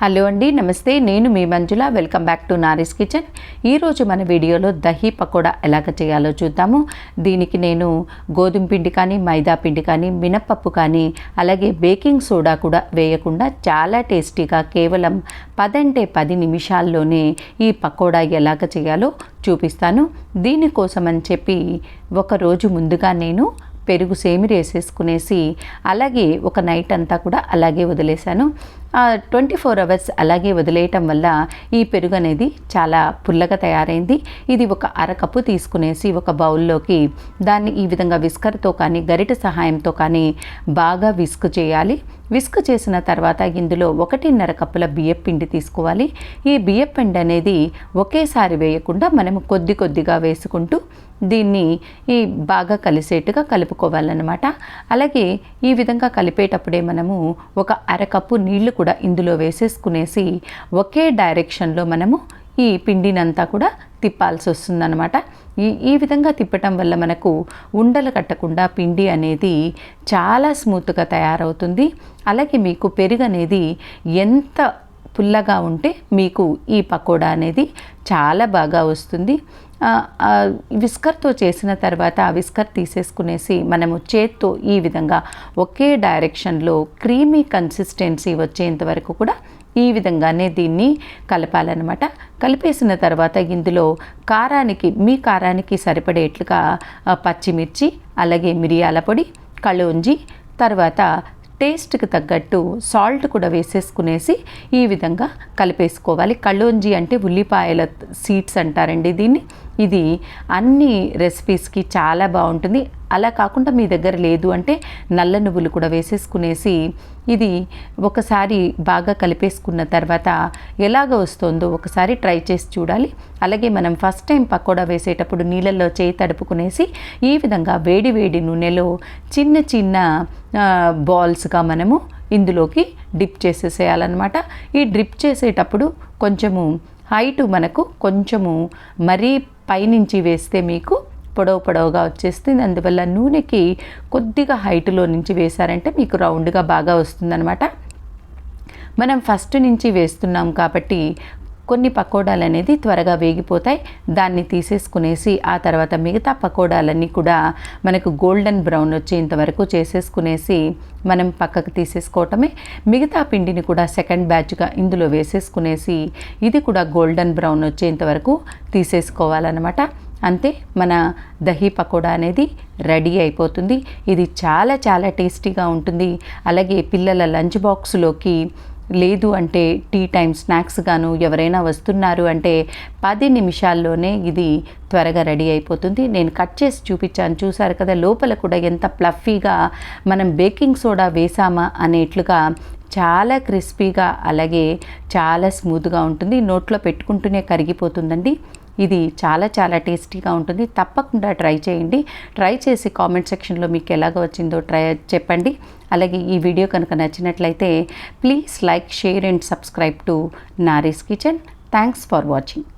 Hello అండి నమస్తే. నేను మీ Manjula. Welcome back to Nari's kitchen ఈరోజు మన వీడియోలో దహీ పకోడా ఎలాగ చేయాలో చూద్దాము. దీనికి నేను గోధుమ పిండి కానీ మైదా పిండి కానీ మినప్పప్పు కానీ అలాగే బేకింగ్ సోడా కూడా వేయకుండా చాలా టేస్టీగా కేవలం పదంటే పది నిమిషాల్లోనే ఈ పకోడా ఎలాగ చేయాలో చూపిస్తాను. దీనికోసం అని చెప్పి ఒక రోజు ముందుగా నేను పెరుగు సేమిరి వేసేసుకునేసి అలాగే ఒక నైట్ అంతా కూడా అలాగే వదిలేశాను. ట్వంటీ ఫోర్ అవర్స్ అలాగే వదిలేయటం వల్ల ఈ పెరుగు అనేది చాలా పుల్లగా తయారైంది. ఇది ఒక అరకప్పు తీసుకునేసి ఒక బౌల్లోకి దాన్ని ఈ విధంగా విస్కర్తో కానీ గరిట సహాయంతో కానీ బాగా విస్క్ చేయాలి. విస్క్ చేసిన తర్వాత ఇందులో ఒకటిన్నర కప్పుల బియ్యం పిండి తీసుకోవాలి. ఈ బియ్యం పిండి అనేది ఒకేసారి వేయకుండా మనము కొద్ది కొద్దిగా వేసుకుంటూ దీన్ని ఈ బాగా కలిసేట్టుగా కలుపుకోవాలన్నమాట. అలాగే ఈ విధంగా కలిపేటప్పుడే మనము ఒక అరకప్పు నీళ్ళు కూడా ఇందులో వేసేసుకునేసి ఒకే డైరెక్షన్లో మనము ఈ పిండినంతా కూడా తిప్పాల్సి వస్తుందన్నమాట ఈ ఈ విధంగా తిప్పటం వల్ల మనకు ఉండలు కట్టకుండా పిండి అనేది చాలా స్మూత్గా తయారవుతుంది. అలాగే మీకు పెరుగు అనేది ఎంత పుల్లగా ఉంటే మీకు ఈ పకోడా అనేది చాలా బాగా వస్తుంది. విస్కర్తో చేసిన తర్వాత ఆ విస్కర్ తీసేసుకునేసి మనము చేత్తో ఈ విధంగా ఒకే డైరెక్షన్లో క్రీమీ కన్సిస్టెన్సీ వచ్చేంత వరకు కూడా ఈ విధంగానే దీన్ని కలపాలన్నమాట. కలిపేసిన తర్వాత ఇందులో కారానికి మీ కారానికి సరిపడేట్లుగా పచ్చిమిర్చి అలాగే మిరియాల పొడి కళోంజి తర్వాత టేస్ట్కి తగ్గట్టు సాల్ట్ కూడా వేసేసుకునేసి ఈ విధంగా కలిపేసుకోవాలి. కళ్ళొంజి అంటే ఉల్లిపాయల సీడ్స్ అంటారండి దీన్ని. ఇది అన్ని రెసిపీస్కి చాలా బాగుంటుంది. అలా కాకుండా మీ దగ్గర లేదు అంటే నల్ల నువ్వులు కూడా వేసేసుకునేసి ఇది ఒకసారి బాగా కలిపేసుకున్న తర్వాత ఎలాగ వస్తుందో ఒకసారి ట్రై చేసి చూడాలి. అలాగే మనం ఫస్ట్ టైం పకోడా వేసేటప్పుడు నీళ్ళల్లో చేయి తడుపుకునేసి ఈ విధంగా వేడి వేడి నూనెలో చిన్న చిన్న బాల్స్గా మనము ఇందులోకి డిప్ చేసేసేయాలన్నమాట. ఈ డ్రిప్ చేసేటప్పుడు కొంచెము హైటు మనకు కొంచెము మరీ పైనుంచి వేస్తే మీకు పొడవు పొడవుగా వచ్చేస్తుంది. అందువల్ల నూనెకి కొద్దిగా హైట్లో నుంచి వేశారంటే మీకు రౌండ్గా బాగా వస్తుందన్నమాట. మనం ఫస్ట్ నుంచి వేస్తున్నాం కాబట్టి కొన్ని పకోడాలు అనేది త్వరగా వేగిపోతాయి. దాన్ని తీసేసుకునేసి ఆ తర్వాత మిగతా పకోడాలన్నీ కూడా మనకు గోల్డెన్ బ్రౌన్ వచ్చేంత వరకు చేసేసుకునేసి మనం పక్కకు తీసేసుకోవటమే. మిగతా పిండిని కూడా సెకండ్ బ్యాచ్గా ఇందులో వేసేసుకునేసి ఇది కూడా గోల్డెన్ బ్రౌన్ వచ్చేంత వరకు తీసేసుకోవాలన్నమాట. అంతే మన దహీ పకోడా అనేది రెడీ అయిపోతుంది. ఇది చాలా చాలా టేస్టీగా ఉంటుంది. అలాగే పిల్లల లంచ్ బాక్స్లోకి లేదు అంటే టీ టైం స్నాక్స్ గాను ఎవరైనా వస్తున్నారు అంటే పది నిమిషాల్లోనే ఇది త్వరగా రెడీ అయిపోతుంది. నేను కట్ చేసి చూపించాను. చూసారు కదా లోపల కూడా ఎంత ప్లఫీగా మనం బేకింగ్ సోడా వేసామా అనేట్లుగా చాలా క్రిస్పీగా అలాగే చాలా స్మూత్గా ఉంటుంది. నోట్లో పెట్టుకుంటూనే కరిగిపోతుందండి. ఇది చాలా చాలా టేస్టీగా ఉంటుంది. తప్పకుండా ట్రై చేయండి. ట్రై చేసి కామెంట్ సెక్షన్లో మీకు ఎలాగ వచ్చిందో ట్రై చెప్పండి. అలాగే ఈ వీడియో కనుక నచ్చినట్లయితే please like share and subscribe to Nari's kitchen. Thanks for watching.